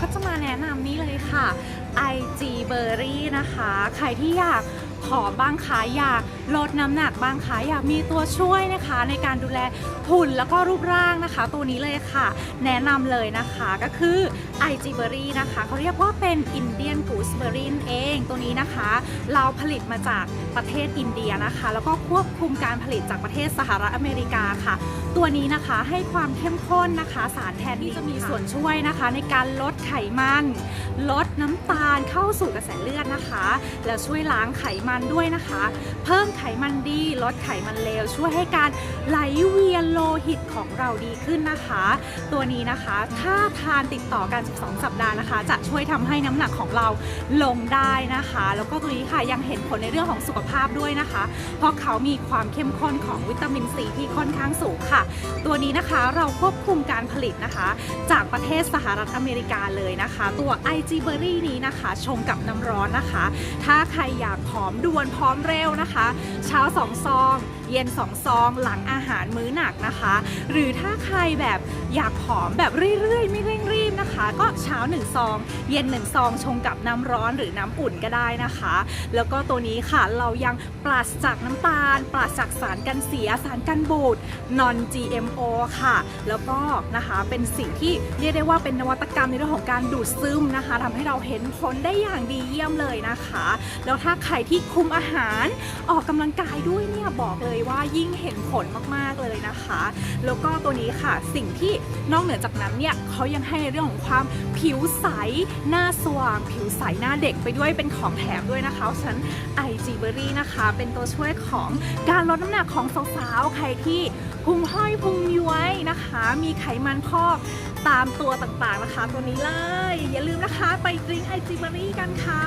ก็จะมาแนะนำนี่เลยค่ะ IG Berry นะคะ ใครที่อยาก ผอมบ้างคะอยากลดน้ำหนักบ้างคะอยากมีตัวช่วยนะคะ ในการดูแลหุ่นแล้วก็รูปร่างนะคะ ตัวนี้เลยค่ะ แนะนำเลยนะคะก็คือ IG Berry นะคะเขาเรียกว่าเป็น Indian Gooseberry นั่เองตัวนี้นะคะ เราผลิตมาจากประเทศอินเดียนะคะ แล้วก็ควบคุมการผลิตจากประเทศสหรัฐอเมริกาค่ะ ตัวนี้นะคะให้ความเข้มข้นนะคะ สารแทนที่จะมีส่วนช่วยนะคะ ในการลดไขมัน ลดน้ำตาลเข้าสู่กระแสเลือดนะคะ แล้วช่วยล้างไขมันด้วยนะคะ เพิ่มไขมันดีลดไขมันเลวช่วยให้การไหลเวียนโลหิตของเราดีขึ้นนะคะ ตัวนี้นะคะถ้าทานติดต่อกัน 12 สัปดาห์นะคะ จะช่วยทำให้น้ำหนักของเราลงได้นะคะ แล้วก็ตัวนี้ค่ะยังเห็นผลในเรื่องของสุขภาพด้วยนะคะ เพราะเขามีความเข้มข้นของวิตามินซีที่ค่อนข้างสูงค่ะ ตัวนี้นะคะเราควบคุมการผลิตนะคะ จากประเทศสหรัฐอเมริกาเลยนะคะ ตัว IG Berry นี้นะคะ ชงกับน้ำร้อนนะคะ ถ้าใครอยากผอมด่วนพร้อมเร็วนะคะ เช้าสองซอง เย็น2ซองหลังอาหารมื้อหนักนะคะ หรือถ้าใครแบบอยากผอมแบบเรื่อยๆ ไม่เร่งรีบนะคะ ก็เช้า1ซอง เย็น1ซองชงกับน้ำร้อนหรือน้ำอุ่นก็ได้นะคะ แล้วก็ตัวนี้ค่ะเรายังปราศจากน้ำตาล ปราศจากสารกันเสียสารกันบูด non GMO ค่ะ แล้วก็นะคะเป็นสิ่งที่เรียกได้ว่าเป็นนวัตกรรมในเรื่องของการดูดซึมนะคะทำให้เราเห็นผลได้อย่างดีเยี่ยมเลยนะคะ แล้วถ้าใครที่คุมอาหารออกกำลังกายด้วยเนี่ยบอกเลยว่ายิ่งเห็นผลมากๆเลยนะคะ แล้วก็ตัวนี้ค่ะสิ่งที่นอกเหนือจากนั้นเนี่ยเขายังให้ในเรื่องของความผิวใสหน้าสว่าง ผิวใสหน้าเด็กไปด้วยเป็นของแถมด้วยนะคะฉะนั้น IG Berry นะคะ เป็นตัวช่วยของการลดน้ำหนักของสาวๆใครที่พุงห้อยพุงย้วยนะคะ มีไขมันพอกตามตัวต่างๆนะคะ ตัวนี้เลย อย่าลืมนะคะไปดริง IG Berry กันค่ะ